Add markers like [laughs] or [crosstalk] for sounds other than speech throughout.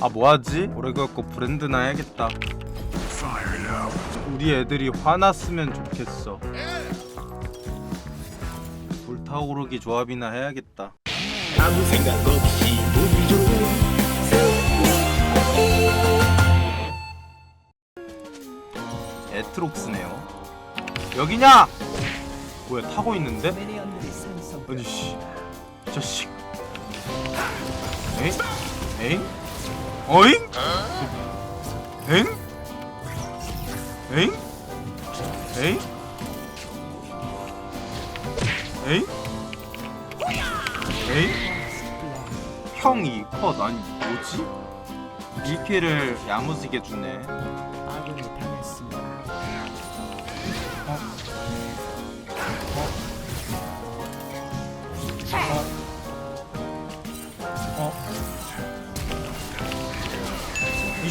아 뭐하지? 오래 갖고 브랜드나 해야겠다 우리 애들이 화났으면 좋겠어 불타오르기 조합이나 해야겠다 아무 생각 없이 운 좋은 에트록스네요 여기냐? 뭐야 타고 있는데? 아니 씨이 자식 에잉? 에잉? 어잉? 에잉? 에잉? 에잉? 에잉? 에잉? 형이 컷 아니 뭐지? 1킬을 야무지게 주네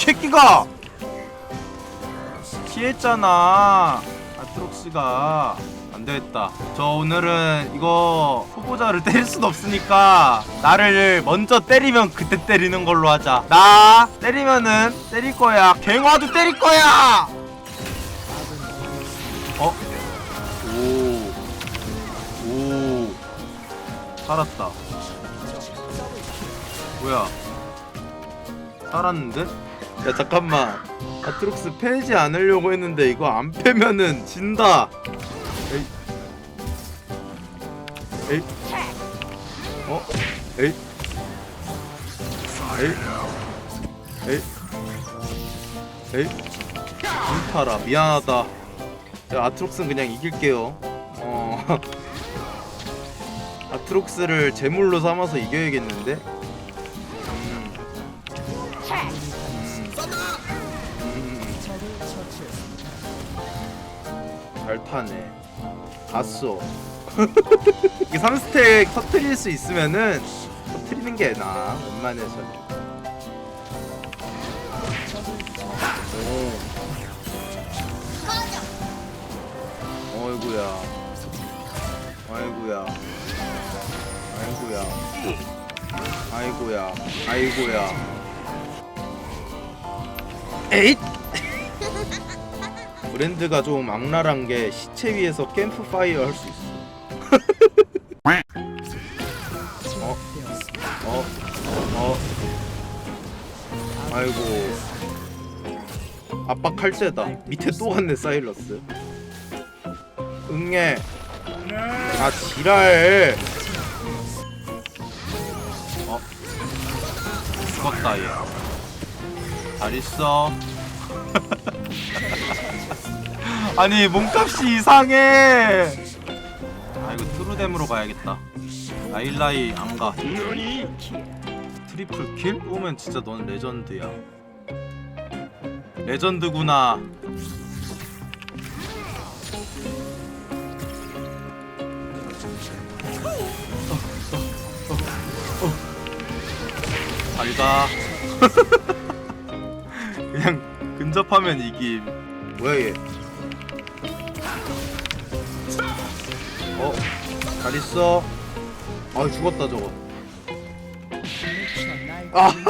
새끼가 피했잖아 아트록스가 안 되겠다 저 오늘은 이거 후보자를 때릴 순 없으니까 나를 먼저 때리면 그때 때리는 걸로 하자 나 때리면은 때릴 거야 갱화도 때릴 거야 어? 오. 오. 살았다. 뭐야? 살았는데? 야 잠깐만. 아트록스 패지 않으려고 했는데 이거 안 패면은 진다. 에이. 에이. 어? 에이. 에이. 에이. 에이. 불타라. 미안하다. 자, 아트록스는 그냥 이길게요. 어. [laughs] 아트록스를 제물로 삼아서 이겨야겠는데? 잘 타네. 갔어. [laughs] 이게 3스택 터트릴 수 있으면은 터트리는 게 나아. 웬만해서. 오. 어이구야. 아이구야. 아이구야. 아이구야. 아이구야. 에잇! 브랜드가 좀 악랄한 게 시체 위에서 캠프파이어 할 수 있어. 어? 어? 어? 아이고. 압박할 때다. 밑에 또 갔네 사일러스. 응애. 아 지랄. 어? 죽었다 얘. 잘 있어. 아니 몸값이 이상해. 아 이거 트루뎀으로 가야겠다. 아일라이 안 가. 트리플 킬? 오면 진짜 넌 레전드야. 레전드구나. 잘 가. [laughs] 그냥 근접하면 이김. 뭐야 얘? 어? 잘 있어. 아 죽었다 저거. 아. [laughs]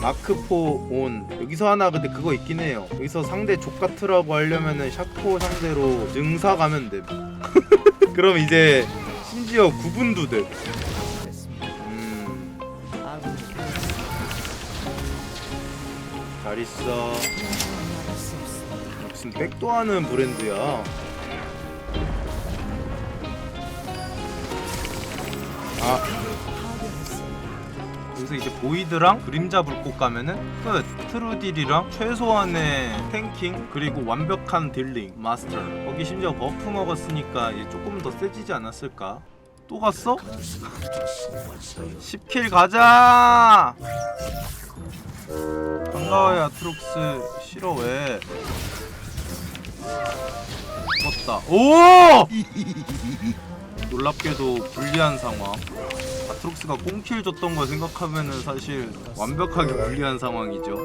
마크포 온 여기서 하나 근데 그거 있긴 해요 여기서 상대 족같으라고 하려면은 샤코 상대로 증사 가면 돼 [laughs] 그럼 이제 심지어 구분도 돼. 음. 잘 있어. 무슨 백도 하는 브랜드야. 아. 여기서 이제 보이드랑 그림자 불꽃 가면은 끝. 트루딜이랑 최소한의 탱킹 그리고 완벽한 딜링 마스터. 거기 심지어 버프 먹었으니까 이제 조금 더 세지지 않았을까? 또 갔어? 10킬 가자! 반가워요 아트록스. 싫어 왜 죽었다 오! [laughs] 놀랍게도 불리한 상황 아트록스가 꽁킬 줬던 거 생각하면은 사실 완벽하게 불리한 상황이죠.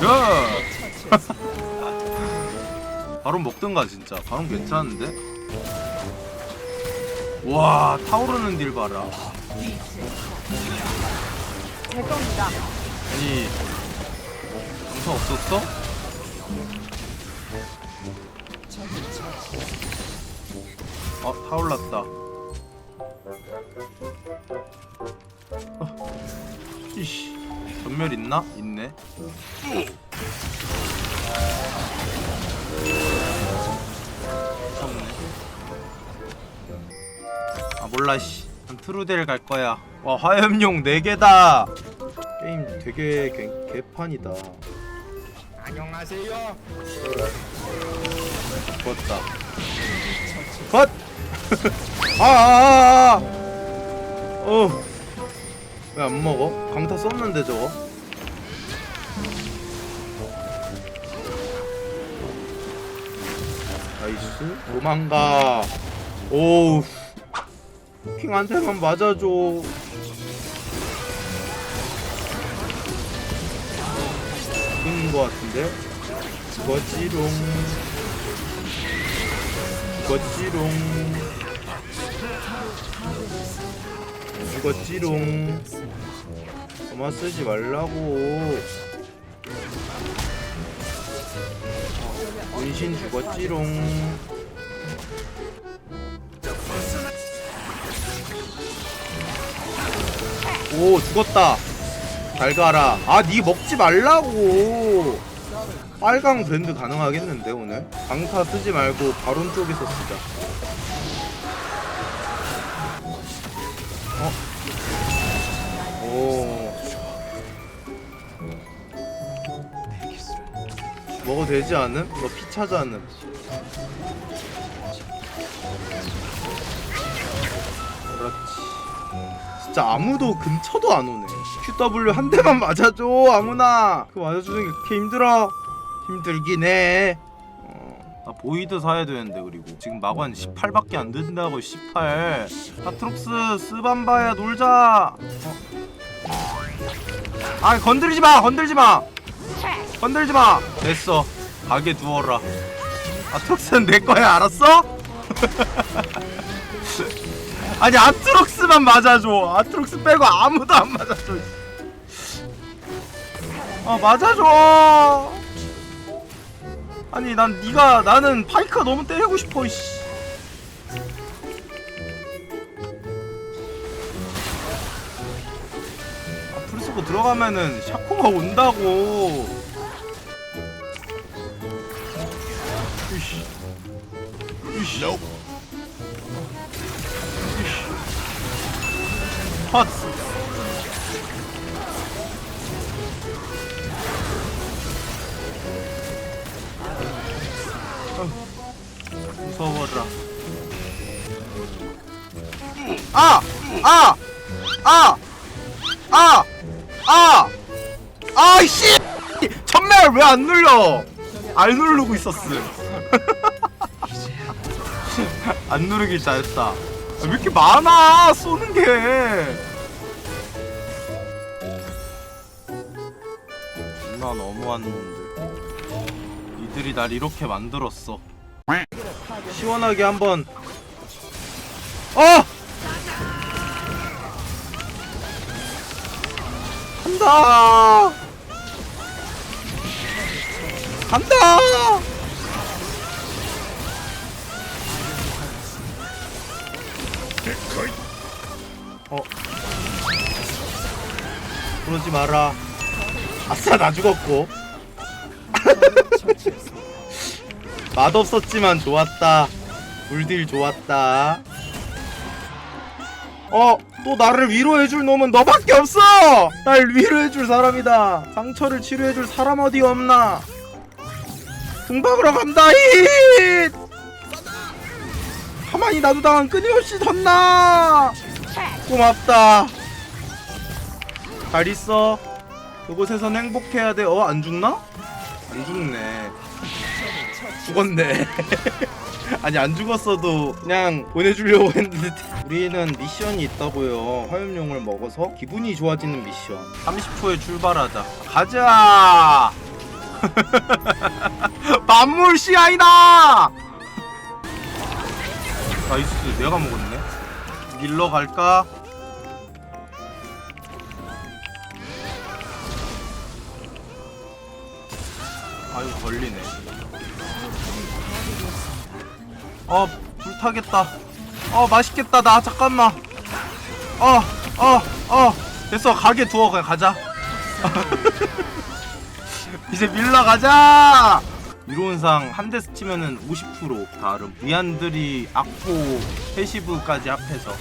나이스! [laughs] 바로 먹든가 진짜 바로 괜찮은데? 와 타오르는 딜 봐라 제 겁니다. 아니 강타 없었어? 어 타올랐다 어, 이씨 전멸 있나? 있네 무섭네 아 몰라 씨. 난 트루델 갈 거야. 와 화염용 4개다. 되게 개, 개판이다. 안녕하세요 죽었다. 컷. [laughs] 아, 아, 아, 아. 어. 왜 안 먹어? 강타 썼는데 저거. 나이스. 도망가. 오우. 킹한 대만 맞아줘. 죽은 거 같은데? 죽었지롱. 죽었지롱. 죽었지롱. 그만 쓰지 말라고. 어, 은신 죽었지롱. 오 죽었다 잘 가라. 아니 먹지 말라고. 빨강 브랜드 가능하겠는데 오늘? 강타 쓰지 말고 바론 쪽에서 쓰자. 어? 오. 먹어도 되지 않음? 너 피 차지 않음? 그렇지. 진짜 아무도 근처도 안 오네. QW 한 대만 맞아줘 아무나. 그 맞아주는 게 그렇게 힘들어. 힘들긴 해. 어, 나 보이드 사야 되는데 그리고 지금 마관 18밖에 안 된다고 18. 아트록스 스반바야 놀자. 어. 아 건드리지 마 건들지 마. 건들지 마. 됐어. 가게 두어라. 아트록스는 내 거야 알았어? [laughs] 아니 아트록스만 맞아줘. 아트록스 빼고 아무도 안 맞아줘. 아 맞아줘. 아니 난 네가 나는 파이크가 너무 때리고 싶어 씨. 아 풀스고 들어가면은 샤코가 온다고. 으이씨. 으이씨 헛. 어, 무서워라. 아! 아! 아! 아! 아! 아이씨! 전멸 왜 안 눌려? 알 누르고 있었음. [laughs] 안 누르길 잘했다. 아, 왜 이렇게 많아 쏘는 게? 나 너무한 놈들. 이들이 날 이렇게 만들었어. 시원하게 한번. 어! 간다. 간다. 어. 그러지 마라. 아싸 나 죽었고. [laughs] 맛없었지만 좋았다. 물딜 좋았다. 어, 또 나를 위로해줄 놈은 너밖에 없어! 날 위로해줄 사람이다. 상처를 치료해줄 사람 어디 없나? 궁박으로 간다, 잇! 가만히 놔두다간 끊임없이 덧나! 고맙다. 잘 있어. 그곳에선 행복해야 돼. 어, 안 죽나? 안 죽네. 죽었네. [laughs] 아니 안 죽었어도 그냥 보내주려고 했는데 우리는 미션이 있다고요 화염용을 먹어서 기분이 좋아지는 미션 30초에 출발하자 가자 만물 시야이다 나이스 내가 먹었네 밀러 갈까? 아유 걸리네. 어 불타겠다. 어 맛있겠다. 나 잠깐만. 어 어, 어. 됐어. 가게 두어 그냥 가자. [laughs] 이제 밀러 가자! 이론상 한 대 스치면은 50% 다름. 위안들이 악포 패시브까지 합해서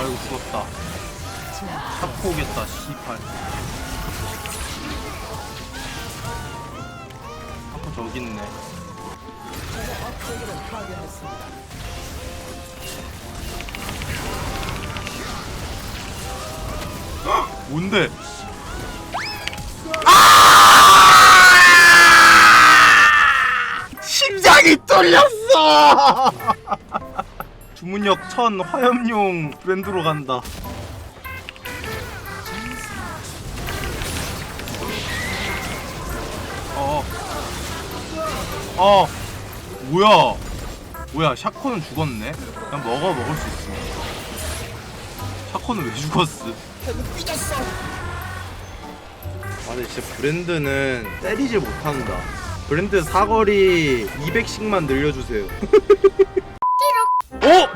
아이고 죽었다 샤코 오겠다 씨팔 샤코 저기 있네 파괴했습니다. 뭔데? 아! 심장이 뚫렸어! 주문력 천 화염용 브랜드로 간다. 어. 어. 뭐야? 뭐야? 샤코는 죽었네. 그냥 먹어 먹을 수 있어. 샤코는 왜 죽었어? 아 근데 진짜 브랜드는 때리질 못한다 브랜드 사거리 200씩만 늘려주세요 어? [laughs]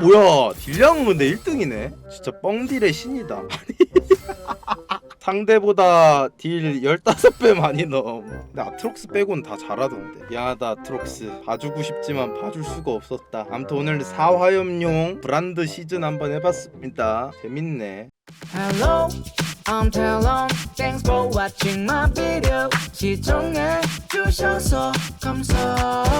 뭐야. 딜량은 근데 1등이네. 진짜 뻥딜의 신이다. [laughs] 상대보다 딜 15배 많이 넣어. 근데 아트록스 빼곤 다 잘하던데. 미안하다 아트록스. 봐주고 싶지만 봐줄 수가 없었다. 아무튼 오늘 4화염용 브랜드 시즌 한번 해봤습니다. 재밌네. Hello, I'm Talon. Thanks for watching my video. 시청해 주셔서 감사.